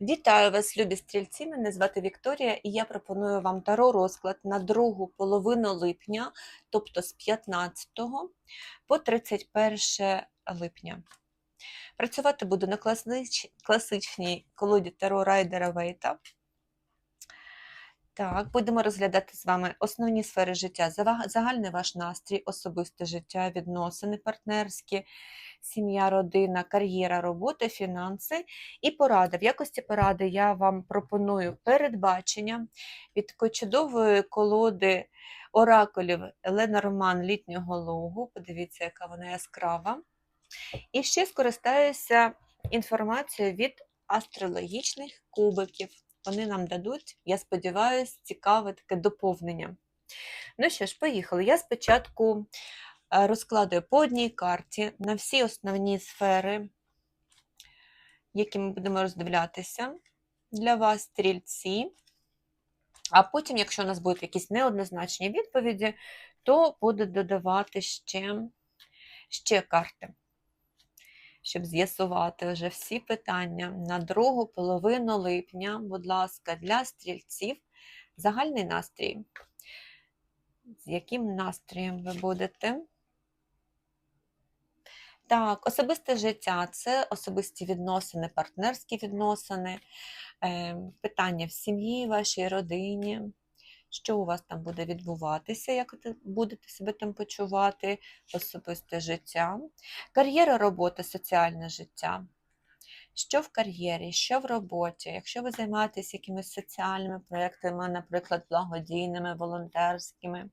Вітаю вас, любі стрільці! Мене звати Вікторія, і я пропоную вам таро розклад на другу половину липня, тобто з 15 по 31 липня. Працювати буду на класич- класичній колоді таро Райдера Вейта. Так, будемо розглядати з вами основні сфери життя, загальний ваш настрій, особисте життя, відносини партнерські, сім'я, родина, кар'єра, робота, фінанси і порада. В якості поради я вам пропоную передбачення від такої чудової колоди оракулів Ленорман літнього лугу. Подивіться, яка вона яскрава. І ще скористаюся інформацією від астрологічних кубиків. Вони нам дадуть, я сподіваюся, цікаве таке доповнення. Ну що ж, поїхали. Я спочатку е, розкладаю по одній карті на всі основні сфери, які ми будемо роздивлятися для вас, стрільці. А потім, якщо у нас будуть якісь неоднозначні відповіді, то буду додавати ще, ще карти, щоб з'ясувати вже всі питання на другу половину липня, будь ласка, для стрільців загальний настрій. З яким настроєм ви будете? Так, особисте життя це особисті відносини, партнерські відносини, е, питання в сім'ї, вашій родині, що у вас там буде відбуватися, як ви будете себе там почувати, особисте життя, кар'єра, робота, соціальне життя. Що в кар'єрі, що в роботі, якщо ви займаєтесь якимись соціальними проєктами, наприклад, благодійними, волонтерськими,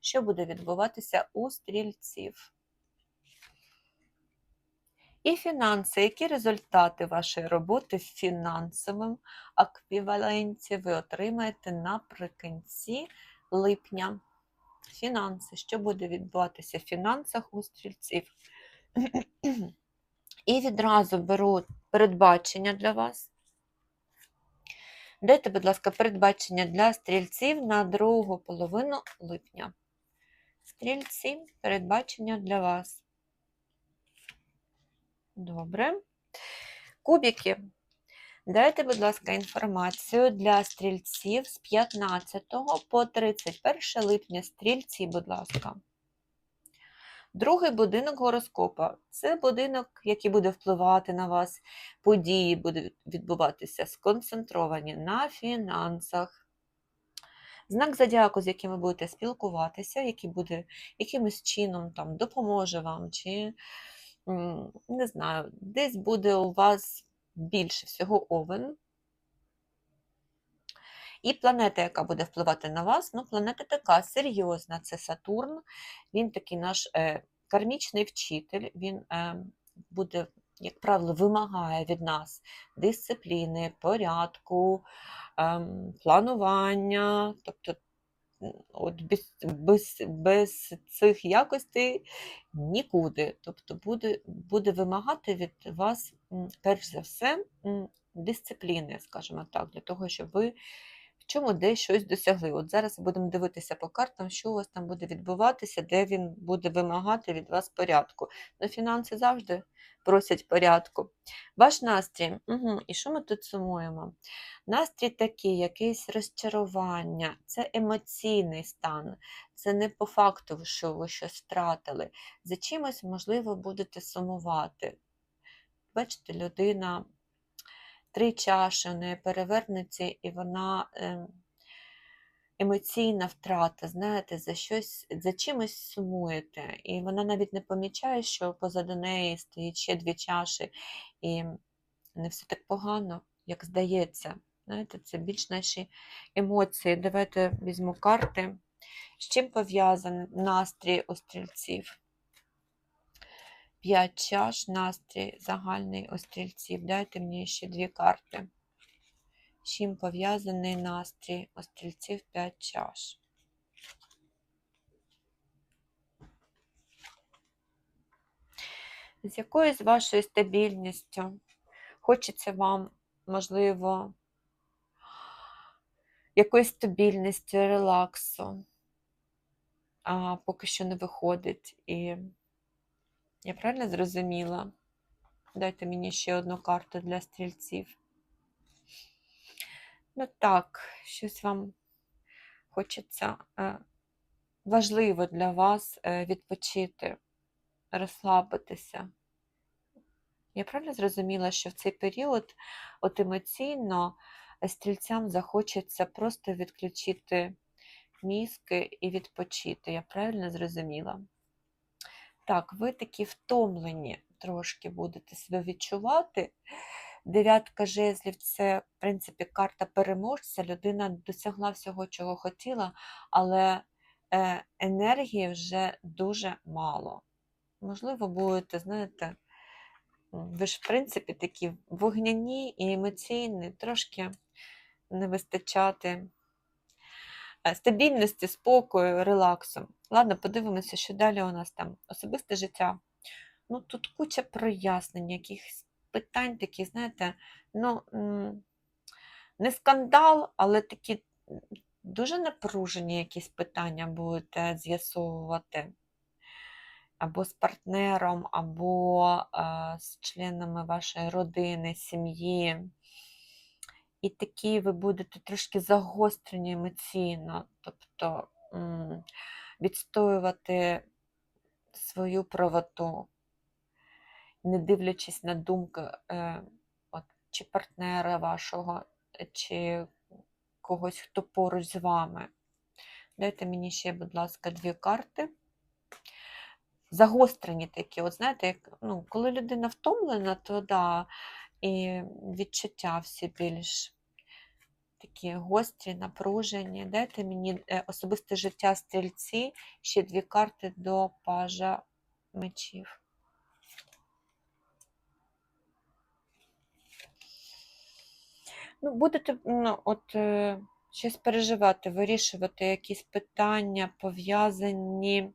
що буде відбуватися у стрільців? І фінанси. Які результати вашої роботи в фінансовому еквіваленті ви отримаєте наприкінці липня? Фінанси. Що буде відбуватися в фінансах у стрільців? І відразу беру передбачення для вас. Дайте, будь ласка, передбачення для стрільців на другу половину липня. Стрільці, передбачення для вас. Добре. Кубики. Дайте, будь ласка, інформацію для стрільців з 15 по 31 липня. Стрільці, будь ласка. Другий будинок гороскопа це будинок, який буде впливати на вас, події будуть відбуватися, сконцентровані на фінансах. Знак зодіаку, з яким ви будете спілкуватися, який буде якимось чином там, допоможе вам, чи не знаю, десь буде у вас більше всього овен. І планета, яка буде впливати на вас, ну, планета така серйозна, це Сатурн, він такий наш е, кармічний вчитель, він е, буде, як правило, вимагає від нас дисципліни, порядку, е, планування. Тобто, от без, без, без цих якостей нікуди. Тобто буде, буде вимагати від вас, перш за все, дисципліни, скажімо так, для того, щоб ви чому десь щось досягли. От зараз будемо дивитися по картам, що у вас там буде відбуватися, де він буде вимагати від вас порядку. Ну, фінанси завжди просять порядку. Ваш настрій. Угу. І що ми тут сумуємо? Настрій такий, якесь розчарування, це емоційний стан, це не по факту, що ви щось втратили. За чимось, можливо, будете сумувати. Бачите, людина три чаші у неї перевернеться, і вона е, емоційна втрата, знаєте, за щось, за чимось сумуєте. І вона навіть не помічає, що позаду неї стоїть ще дві чаші, і не все так погано, як здається. Знаєте, це більш наші емоції. Давайте візьму карти. З чим пов'язаний настрій у стрільців? П'ять чаш, настрій загальний у стрільців. Дайте мені ще дві карти. З чим пов'язаний настрій у стрільців 5 чаш. З якоюсь вашою стабільністю хочеться вам, можливо, якоїсь стабільності, релаксу, а поки що не виходить. І я правильно зрозуміла? Дайте мені ще одну карту для стрільців. Ну так, щось вам хочеться е, важливо для вас е, відпочити, розслабитися. Я правильно зрозуміла, що в цей період от емоційно стрільцям захочеться просто відключити мізки і відпочити. Я правильно зрозуміла? Так, ви такі втомлені трошки будете себе відчувати. Дев'ятка жезлів це, в принципі, карта переможця. Людина досягла всього, чого хотіла, але е, енергії вже дуже мало. Можливо, будете, знаєте, ви ж, в принципі, такі вогняні і емоційні, трошки не вистачати е, стабільності, спокою, релаксу. Ладно, подивимося, що далі у нас там особисте життя. Ну, тут куча прояснень, якихось питань такі, знаєте, ну, не скандал, але такі дуже напружені якісь питання будете з'ясовувати. Або з партнером, або е, з членами вашої родини, сім'ї. І такі ви будете трошки загострені емоційно, тобто відстоювати свою правоту, не дивлячись на думки е, от, чи партнера вашого, чи когось, хто поруч з вами. Дайте мені ще, будь ласка, дві карти. Загострені такі, от знаєте, як, ну, коли людина втомлена, то да, і відчуття всі більш такі гострі, напружені. Дайте мені е, особисте життя стрільці, ще дві карти до пажа мечів. Ну, будете ну, от, е, щось переживати, вирішувати якісь питання, пов'язані,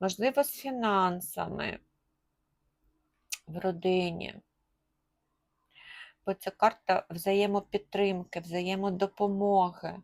можливо, з фінансами в родині. Бо це карта взаємопідтримки, взаємодопомоги.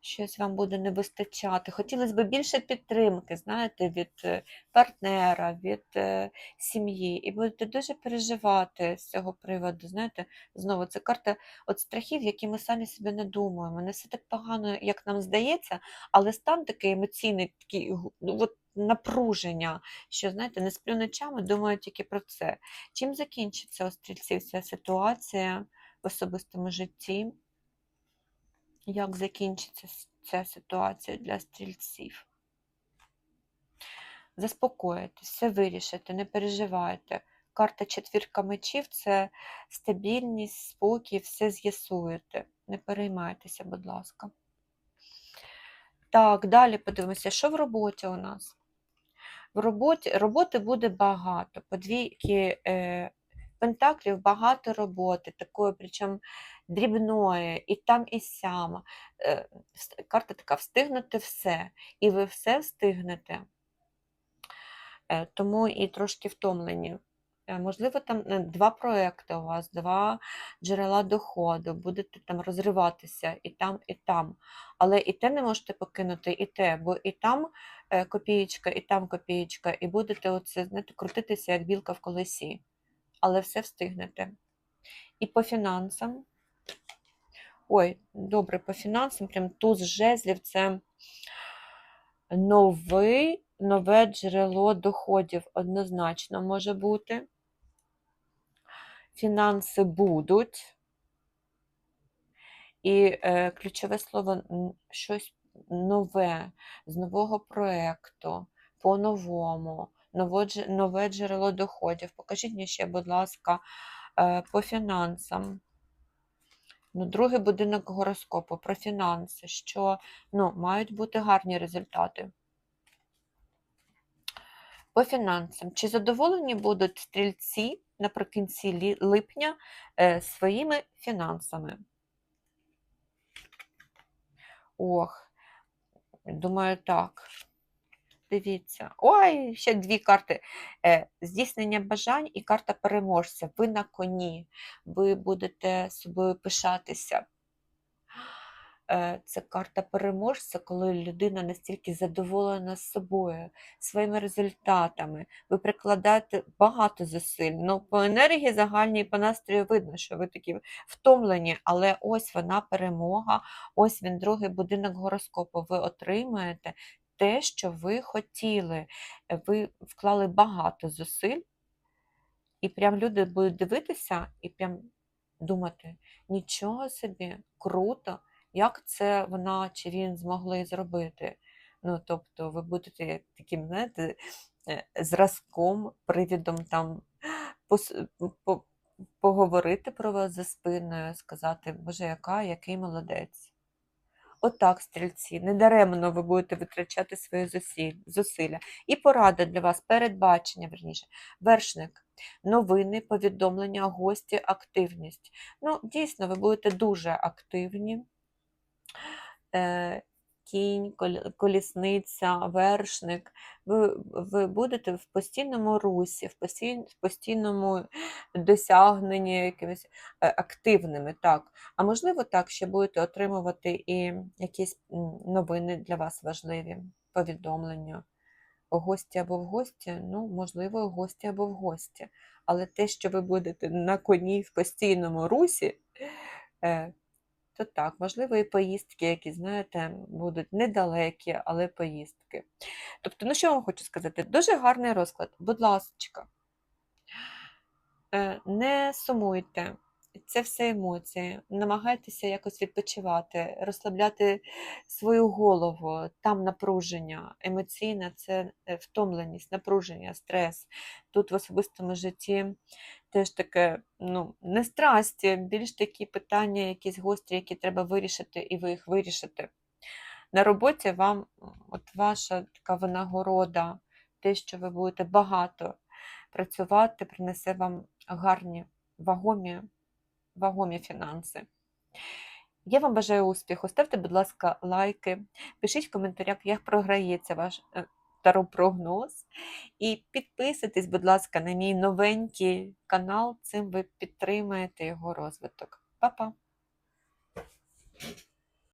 Щось вам буде не вистачати. Хотілося б більше підтримки, знаєте, від е, партнера, від е, сім'ї. І будете дуже переживати з цього приводу. Знаєте, знову це карта от страхів, які ми самі собі не думаємо. Не все так погано, як нам здається, але стан такий емоційний, такий ну, от, напруження, що, знаєте, не сплю ночами, думаю тільки про це. Чим закінчиться у стрільців ця ситуація в особистому житті? Як закінчиться ця ситуація для стрільців? Заспокоїтесь, все вирішите, не переживайте. Карта четвірка мечів це стабільність, спокій, все з'ясуєте. Не переймайтеся, будь ласка. Так, далі подивимося, що в роботі у нас. В роботі роботи буде багато. По двійки е, пентаклів багато роботи, такої, причому дрібної, і там, і сяма. Е, карта така встигнути все. І ви все встигнете. Е, тому і трошки втомлені. Е, Можливо, там е, два проекти у вас, два джерела доходу, будете там розриватися і там, і там. Але і те не можете покинути, і те, бо і там е, копієчка, і там копієчка, і будете оце, знаєте, крутитися, як білка в колесі. Але все встигнете. І по фінансам. Ой, добре, по фінансам, прям туз жезлів це новий, нове джерело доходів однозначно може бути. Фінанси будуть. І е, ключове слово щось нове, з нового проєкту, по-новому, ново нове джерело доходів. Покажіть мені ще, будь ласка, е, по фінансам. Ну, другий будинок гороскопу про фінанси, що ну, мають бути гарні результати. По фінансам. Чи задоволені будуть стрільці наприкінці липня е, своїми фінансами? Ох, думаю, так. Дивіться. Ой, ще дві карти. Е, здійснення бажань і карта переможця. Ви на коні, ви будете собою пишатися. Е, це карта переможця, коли людина настільки задоволена собою, своїми результатами. Ви прикладаєте багато зусиль. Ну, по енергії загальній, по настрою видно, що ви такі втомлені, але ось вона перемога, ось він другий будинок гороскопу. Ви отримаєте те, що ви хотіли. Ви вклали багато зусиль, і прям люди будуть дивитися і прям думати: нічого собі, круто, як це вона чи він змогли зробити. Ну, тобто, ви будете таким, знаєте, е, зразком, привідом там пос- по- поговорити про вас за спиною, сказати, Боже, яка, який молодець. Отак, стрільці, недаремно ви будете витрачати свої зусилля. І порада для вас, передбачення, верніше, вершник, новини, повідомлення, гості, активність. Ну, дійсно, ви будете дуже активні. Е, Кінь, колісниця, вершник. Ви, ви будете в постійному русі, в постій- в постійному досягненні якимись е, активними. Так. А можливо, так, ще будете отримувати і якісь новини для вас важливі, повідомлення. Гості або в гості, ну, можливо, гості або в гості. Але те, що ви будете на коні в постійному русі, е, то так, можливо, і поїздки, які, знаєте, будуть недалекі, але поїздки. Тобто, ну що я вам хочу сказати? Дуже гарний розклад. Будь ласка, е, не сумуйте. Це все емоції. Намагайтеся якось відпочивати, розслабляти свою голову, там напруження, емоційне це е, втомленість, напруження, стрес. Тут в особистому житті теж таке, ну, не страсті, більш такі питання, якісь гострі, які треба вирішити, і ви їх вирішите. На роботі вам от ваша така винагорода, те, що ви будете багато працювати, принесе вам гарні, вагомі, вагомі фінанси. Я вам бажаю успіху. Ставте, будь ласка, лайки, пишіть в коментарях, як програється ваш е, таропрогноз. І підписуйтесь, будь ласка, на мій новенький канал. Цим ви підтримаєте його розвиток. Па-па!